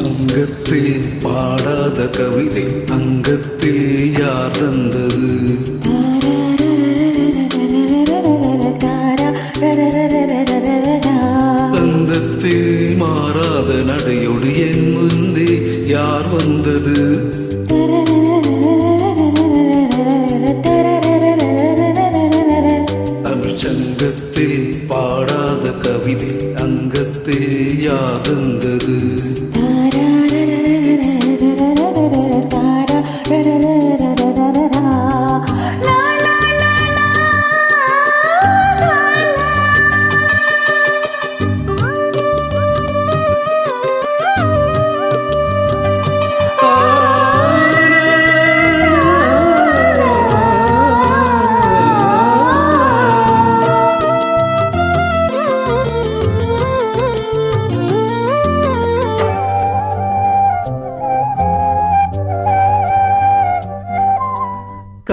அங்கத்தில் பாடாத கவிதை அங்கத்தில் யார் தந்தது? தந்தத்தில் மாறாத நடையொடு என் முந்தே யார் வந்தது? தமிழ்ச்சங்கத்தில் பாடாத கவிதை அங்கத்தில் யார் தந்தது?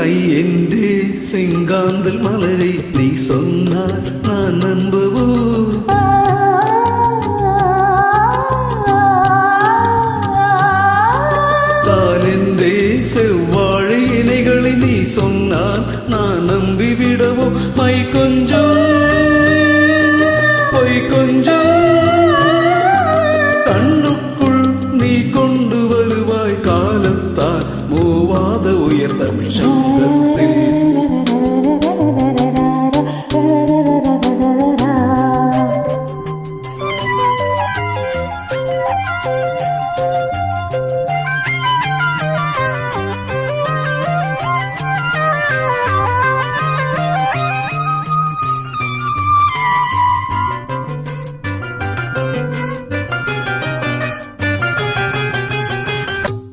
கையென்றே செங்காந்தல் மலரை நீ சொன்னால் நான் நம்புவோ தான் என்றே செவ்வாழை இணைகளை நீ சொன்னால் நான் நம்பிவிடவோ மைக்கோ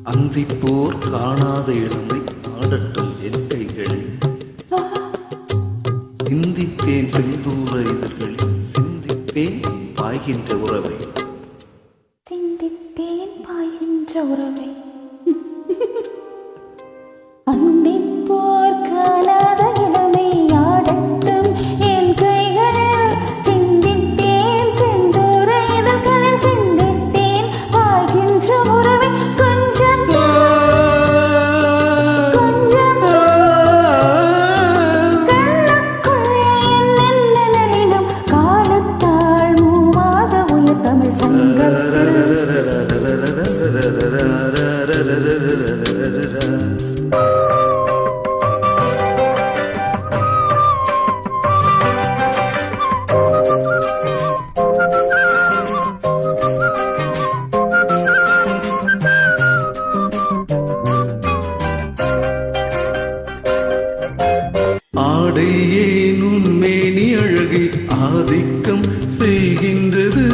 அந்திப்போர் காணாத இடமை ஆடட்டும் என் கைகள் சிந்தித்தேன் செந்தூர இதழ்களில் சிந்திப்பேன் பாய்கின்ற உறவை. பாய்கின்ற ஆடை ஏன் உன்மேனி அழகை ஆதிக்கம் செய்கின்றது.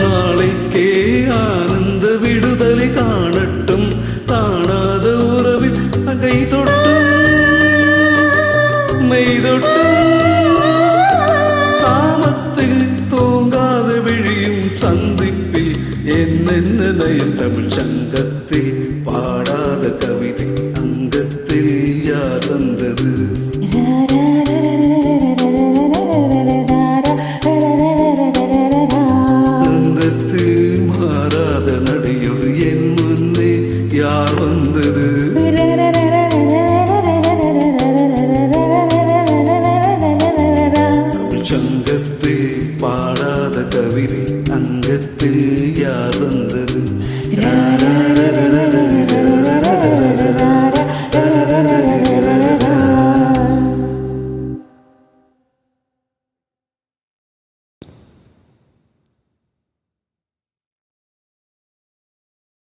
நாளைக்கே ஆனந்த விடுதலை காணட்டும். காணாத உறவில் அகை தொட்டும். மெய் தொட்டும். சாமத்தில் தூங்காத விழியும் சந்திப்பில் என்னென்ன நயம் தமிழ் சங்கத்தில் அங்கத்தில் யார் தந்தது அங்கத்தில் மாறாத நடையொரு என் முன்னே யார் வந்தது? சங்கத்தில் பாடாத கவிதை அங்கத்தில் யார் வந்தது?